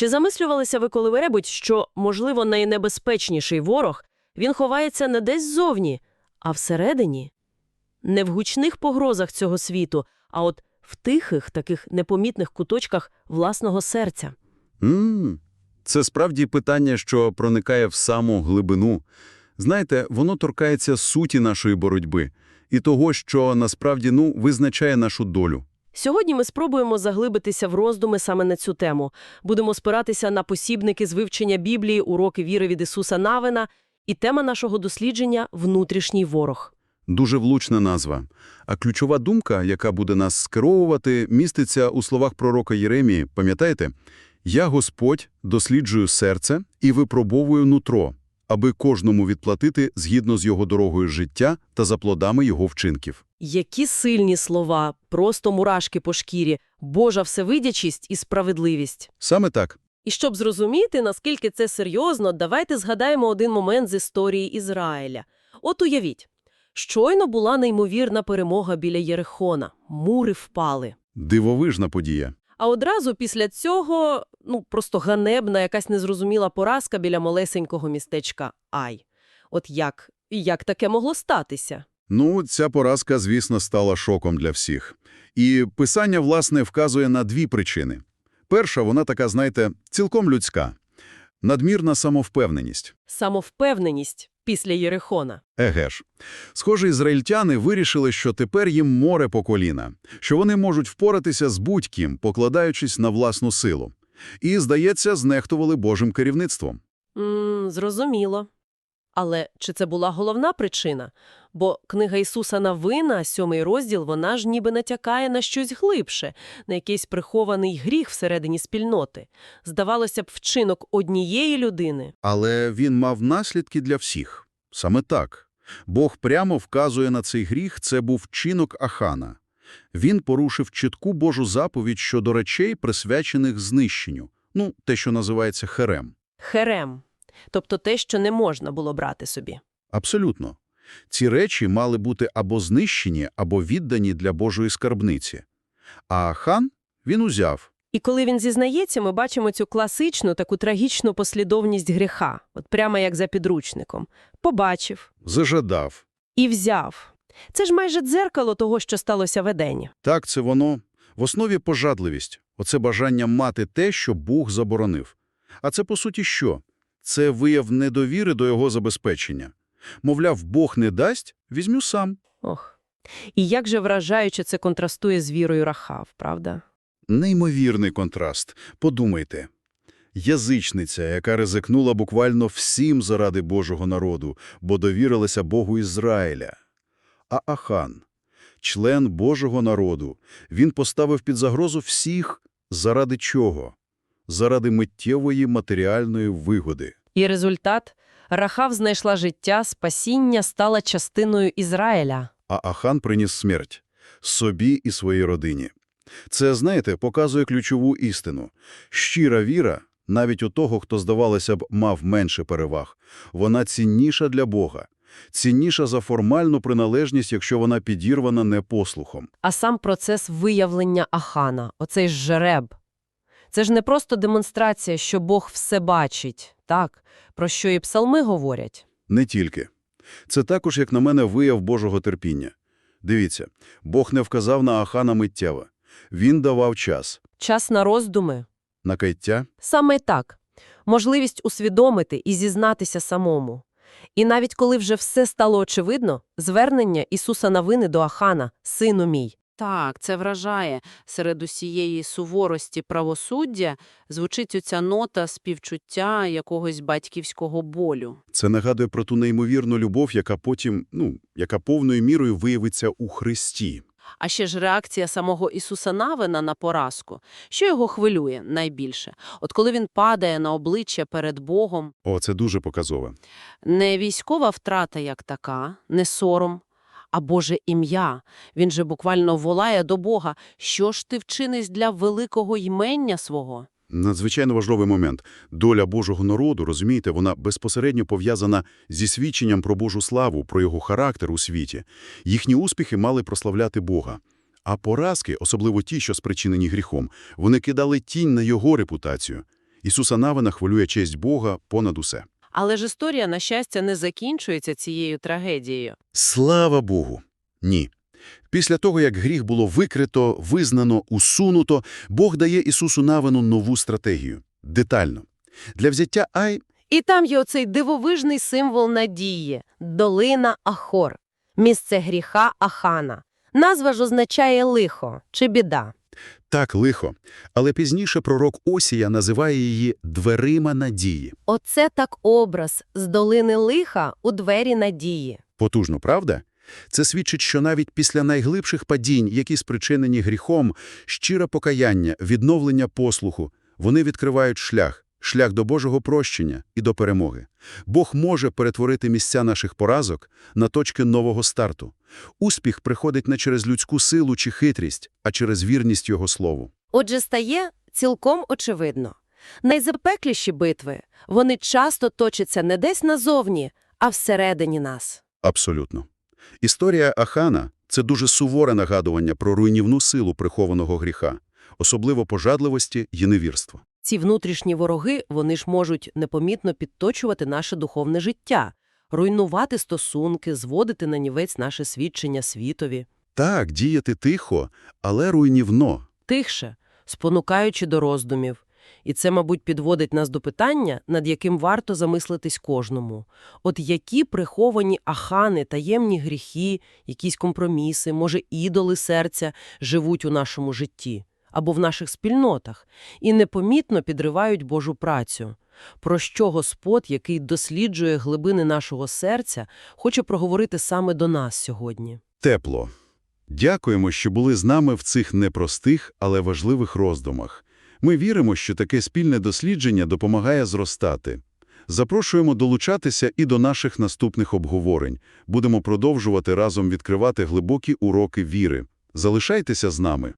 Чи замислювалися ви коли-небудь, що, можливо, найнебезпечніший ворог, він ховається не десь ззовні, а всередині? Не в гучних погрозах цього світу, а от в тихих, таких непомітних куточках власного серця. М, Це справді питання, що проникає в саму глибину. Знаєте, воно торкається суті нашої боротьби і того, що насправді ну, визначає нашу долю. Сьогодні ми спробуємо заглибитися в роздуми саме на цю тему. Будемо спиратися на посібники з вивчення Біблії, уроки віри від Ісуса Навина, і тема нашого дослідження – внутрішній ворог. Дуже влучна назва. А ключова думка, яка буде нас скеровувати, міститься у словах пророка Єремії. Пам'ятаєте? «Я, Господь, досліджую серце і випробовую нутро, аби кожному відплатити згідно з його дорогою життя та за плодами його вчинків». Які сильні слова, просто мурашки по шкірі, Божа всевидячість і справедливість. Саме так. І щоб зрозуміти, наскільки це серйозно, давайте згадаємо один момент з історії Ізраїля. От уявіть, щойно була неймовірна перемога біля Єрихона, мури впали. Дивовижна подія. А одразу після цього, ну, просто ганебна якась незрозуміла поразка біля малесенького містечка Ай. От як, і як таке могло статися? Ну, ця поразка, звісно, стала шоком для всіх. І писання, власне, вказує на дві причини. Перша, вона така, знаєте, цілком людська. Надмірна самовпевненість. Самовпевненість після Єрихона. Еге ж. Схоже, ізраїльтяни вирішили, що тепер їм море по коліна, що вони можуть впоратися з будь-ким, покладаючись на власну силу. І, здається, знехтували Божим керівництвом. М, зрозуміло. Але чи це була головна причина? Бо книга Ісуса Навина, сьомий розділ, вона ж ніби натякає на щось глибше, на якийсь прихований гріх всередині спільноти. Здавалося б, вчинок однієї людини. Але він мав наслідки для всіх. Саме так. Бог прямо вказує на цей гріх, це був чинок Ахана. Він порушив чітку Божу заповідь щодо речей, присвячених знищенню. Ну, те, що називається херем. Херем. Тобто те, що не можна було брати собі. Абсолютно. Ці речі мали бути або знищені, або віддані для Божої скарбниці. А Ахан він узяв. І коли він зізнається, ми бачимо цю класичну, таку трагічну послідовність гріха, от прямо як за підручником. Побачив Зажадав. і взяв. Це ж майже дзеркало того, що сталося в Едені. Так, це воно. В основі пожадливість. Оце бажання мати те, що Бог заборонив. А це, по суті, що? Це вияв недовіри до його забезпечення. Мовляв, Бог не дасть, візьмю сам. Ох. І як же вражаюче це контрастує з вірою Рахав, правда? Неймовірний контраст. Подумайте. Язичниця, яка ризикнула буквально всім заради Божого народу, бо довірилася Богу Ізраїля. А Ахан, член Божого народу, він поставив під загрозу всіх заради чого? Заради миттєвої матеріальної вигоди. І результат – Рахав знайшла життя, спасіння стала частиною Ізраїля. А Ахан приніс смерть собі і своїй родині. Це, знаєте, показує ключову істину. Щира віра, навіть у того, хто, здавалося б, мав менше переваг, вона цінніша для Бога, цінніша за формальну приналежність, якщо вона підірвана непослухом. А сам процес виявлення Ахана, оцей ж жереб. Це ж не просто демонстрація, що Бог все бачить, так, про що і псалми говорять. Не тільки. Це також, як на мене, вияв Божого терпіння. Дивіться, Бог не вказав на Ахана миттєво. Він давав час. Час на роздуми. На каяття Саме так. Можливість усвідомити і зізнатися самому. І навіть коли вже все стало очевидно, звернення Ісуса Навини до Ахана «Сину мій». Так, це вражає. Серед усієї суворості правосуддя звучить оця нота співчуття якогось батьківського болю. Це нагадує про ту неймовірну любов, яка потім, ну, яка повною мірою виявиться у Христі. А ще ж реакція самого Ісуса Навина на поразку. Що його хвилює найбільше? От коли він падає на обличчя перед Богом, О, це дуже показово. не військова втрата як така, не сором, а Боже ім'я. Він же буквально волає до Бога. Що ж ти вчиниш для великого ймення свого? Надзвичайно важливий момент. Доля Божого народу, розумієте, вона безпосередньо пов'язана зі свідченням про Божу славу, про його характер у світі. Їхні успіхи мали прославляти Бога. А поразки, особливо ті, що спричинені гріхом, вони кидали тінь на його репутацію. Ісуса Навина хвилює честь Бога понад усе. Але ж історія, на щастя, не закінчується цією трагедією. Слава Богу! Ні. Після того, як гріх було викрито, визнано, усунуто, Бог дає Ісусу Навину нову стратегію. Детально. Для взяття Ай І там є оцей дивовижний символ надії – долина Ахор, місце гріха Ахана. Назва ж означає лихо чи біда. Так лихо, але пізніше пророк Осія називає її «дверима надії». Оце так образ з долини лиха у двері надії. Потужно, правда? Це свідчить, що навіть після найглибших падінь, які спричинені гріхом, щире покаяння, відновлення послуху, вони відкривають шлях, шлях до Божого прощення і до перемоги. Бог може перетворити місця наших поразок на точки нового старту. Успіх приходить не через людську силу чи хитрість, а через вірність Його Слову. Отже, стає цілком очевидно. Найзапекліші битви, вони часто точаться не десь назовні, а всередині нас. Абсолютно. Історія Ахана – це дуже суворе нагадування про руйнівну силу прихованого гріха, особливо пожадливості і невірства. Ці внутрішні вороги, вони ж можуть непомітно підточувати наше духовне життя, руйнувати стосунки, зводити на нівець наше свідчення світові. Так, діяти тихо, але руйнівно. Тихше, спонукаючи до роздумів. І це, мабуть, підводить нас до питання, над яким варто замислитись кожному. От які приховані ахани, таємні гріхи, якісь компроміси, може, ідоли серця живуть у нашому житті або в наших спільнотах і непомітно підривають Божу працю. Про що Господь, який досліджує глибини нашого серця, хоче проговорити саме до нас сьогодні. Тепло. Дякуємо, що були з нами в цих непростих, але важливих роздумах. Ми віримо, що таке спільне дослідження допомагає зростати. Запрошуємо долучатися і до наших наступних обговорень. Будемо продовжувати разом відкривати глибокі уроки віри. Залишайтеся з нами.